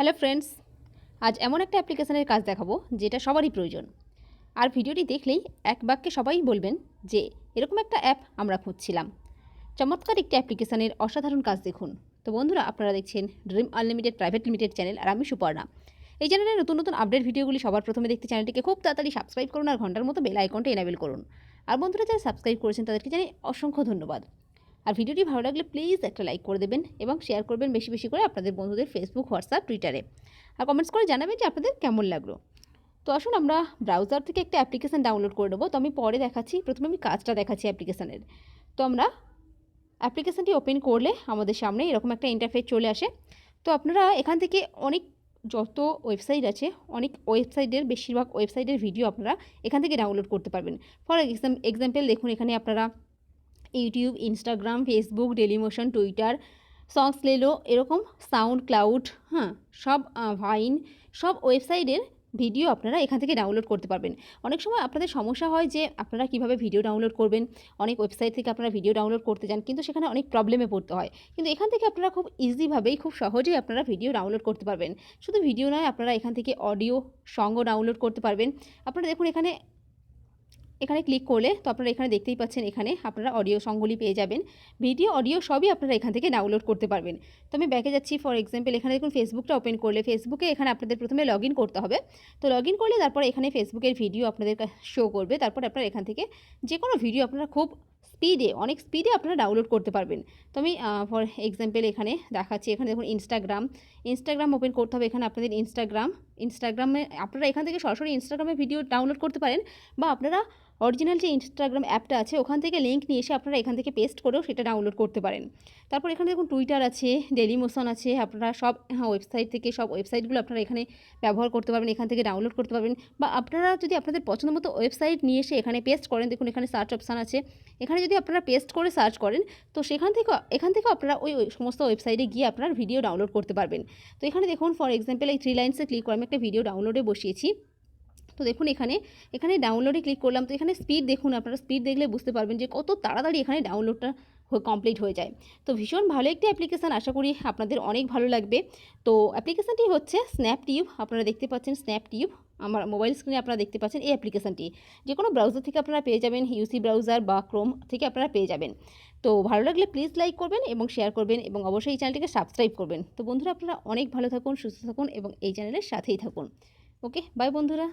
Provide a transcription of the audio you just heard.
Hello friends, আজ এমন একটা অ্যাপ্লিকেশনের কাজ দেখাবো যেটা সবারই প্রয়োজন। আর ভিডিওটি দেখলেই এক বাক্যে সবাই বলবেন যে, এরকম একটা অ্যাপ আমরা খুঁজছিলাম। চমৎকার একটি অ্যাপ্লিকেশনের অসাধারণ কাজ দেখুন। তো বন্ধুরা, আপনারা দেখছেন dream unlimited private limited channel আর আমি সুপর্ণা। এই চ্যানেলে নতুন নতুন আপডেট ভিডিওগুলি সবার প্রথমে দেখতে চ্যানেলটিকে খুব তাড়াতাড়ি সাবস্ক্রাইব করুন আর ঘণ্টার মতো বেল আইকনটা এনাবেল করুন। আর বন্ধুরা, যারা সাবস্ক্রাইব করেছেন তাদেরকে জানাই অসংখ্য ধন্যবাদ। আর ভিডিওটি ভালো লাগলে প্লিজ একটা লাইক করে দেবেন এবং শেয়ার করবেন বেশি বেশি করে আপনাদের বন্ধুদের ফেসবুক হোয়াটসঅ্যাপ টুইটারে আর কমেন্টস করে জানাবেন যে আপনাদের কেমন লাগল। তো আসুন আমরা ব্রাউজার থেকে একটা অ্যাপ্লিকেশান ডাউনলোড করে নেব। তো আমি পরে দেখাচ্ছি, প্রথমে আমি কাজটা দেখাচ্ছি অ্যাপ্লিকেশানের তো আমরা অ্যাপ্লিকেশানটি ওপেন করলে আমাদের সামনে এরকম একটা ইন্টারফেস চলে আসে। তো আপনারা এখান থেকে অনেক যত ওয়েবসাইট আছে, অনেক ওয়েবসাইটের বেশিরভাগ ওয়েবসাইটের ভিডিও আপনারা এখান থেকে ডাউনলোড করতে পারবেন। ফর এক্সাম এক্সাম্পল দেখুন, এখানে আপনারা YouTube, Instagram, Facebook, Dailymotion, Twitter সংস লেলো এরকম সাউন্ড ক্লাউড হ্যাঁ সব ভাইন, সব ওয়েবসাইটের ভিডিও আপনারা এখান থেকে ডাউনলোড করতে পারবেন। অনেক সময় আপনাদের সমস্যা হয় যে আপনারা কীভাবে ভিডিও ডাউনলোড করবেন, অনেক ওয়েবসাইট থেকে আপনারা ভিডিও ডাউনলোড করতে যান, কিন্তু সেখানে অনেক প্রবলেমে পড়তে হয়। কিন্তু এখান থেকে আপনারা খুব ইজিভাবেই, খুব সহজেই আপনারা ভিডিও ডাউনলোড করতে পারবেন। শুধু ভিডিও নয়, আপনারা এখান থেকে অডিও সঙ্গও ডাউনলোড করতে পারবেন। আপনারা দেখুন এখানে এখানে ক্লিক করলে তো আপনারা এখানে দেখতেই পাচ্ছেন এখানে আপনারা অডিও সংগুলি পেয়ে যাবেন। ভিডিও অডিও সবই আপনারা এখান থেকে ডাউনলোড করতে পারবেন। তো আমি ব্যাকে যাচ্ছি ফর এক্সাম্পল এখানে দেখুন ফেসবুকটা ওপেন করলে ফেসবুকে এখানে আপনাদের প্রথমে লগ করতে হবে। তো লগ করলে তারপর এখানে ফেসবুকের ভিডিও আপনাদের শো করবে। তারপর আপনারা এখান থেকে যে কোনো ভিডিও আপনারা খুব স্পিডে অনেক স্পিডে আপনারা ডাউনলোড করতে পারবেন। তো আমি ফর এক্সাম্পল এখানে দেখাচ্ছি, এখানে দেখুন ইনস্টাগ্রাম ইনস্টাগ্রাম ওপেন করতে হবে এখানে আপনাদের ইনস্টাগ্রাম ইনস্টাগ্রামে আপনারা এখান থেকে সরাসরি ইনস্টাগ্রামে ভিডিও ডাউনলোড করতে পারেন বা আপনারা অরিজিনাল যে ইনস্টাগ্রাম অ্যাপটা আছে, ওখান থেকে লিঙ্ক নিয়ে এসে আপনারা এখান থেকে পেস্ট করেও সেটা ডাউনলোড করতে পারেন। তারপর এখানে দেখুন টুইটার আছে ডেলি মোশন আছে, আপনারা সব হ্যাঁ ওয়েবসাইট থেকে সব ওয়েবসাইটগুলো আপনারা এখানে ব্যবহার করতে পারবেন, এখান থেকে ডাউনলোড করতে পারবেন। বা আপনারা যদি আপনাদের পছন্দ মতো ওয়েবসাইট নিয়ে এসে এখানে পেস্ট করেন, দেখুন এখানে সার্চ অপশান আছে। এখানে যদি আপনারা পেস্ট করে সার্চ করেন, তো সেখান থেকে, এখান থেকে আপনারা ওই সমস্ত ওয়েবসাইটে গিয়ে আপনার ভিডিও ডাউনলোড করতে পারবেন। তো এখানে দেখুন ফর এক্সাম্পল এই থ্রি লাইন্সে ক্লিক করে আমি একটা ভিডিও ডাউনলোডে বসিয়েছি। তো দেখুন এখানে এখানে ডাউনলোডে ক্লিক করলাম তো এখানে স্পিড দেখুন আপনারা স্পিড দেখলে বুঝতে পারবেন যে কত তাড়াতাড়ি এখানে ডাউনলোডটা কমপ্লিট হয়ে যায়। তো ভীষণ ভালো একটি অ্যাপ্লিকেশান আশা করি আপনাদের অনেক ভালো লাগবে। তো অ্যাপ্লিকেশানটি হচ্ছে স্ন্যাপটিউব আপনারা দেখতে পাচ্ছেন স্ন্যাপটিউব আমার মোবাইল স্ক্রিনে আপনারা দেখতে পাচ্ছেন এই অ্যাপ্লিকেশানটি যে কোনো ব্রাউজার থেকে আপনারা পেয়ে যাবেন ইউসি ব্রাউজার বা ক্রোম থেকে আপনারা পেয়ে যাবেন। তো ভালো লাগলে প্লিজ লাইক করবেন এবং শেয়ার করবেন এবং অবশ্যই এই চ্যানেলটিকে সাবস্ক্রাইব করবেন। তো বন্ধুরা আপনারা অনেক ভালো থাকুন, সুস্থ থাকুন এবং এই চ্যানেলের সাথেই থাকুন। ওকে বাই বন্ধুরা।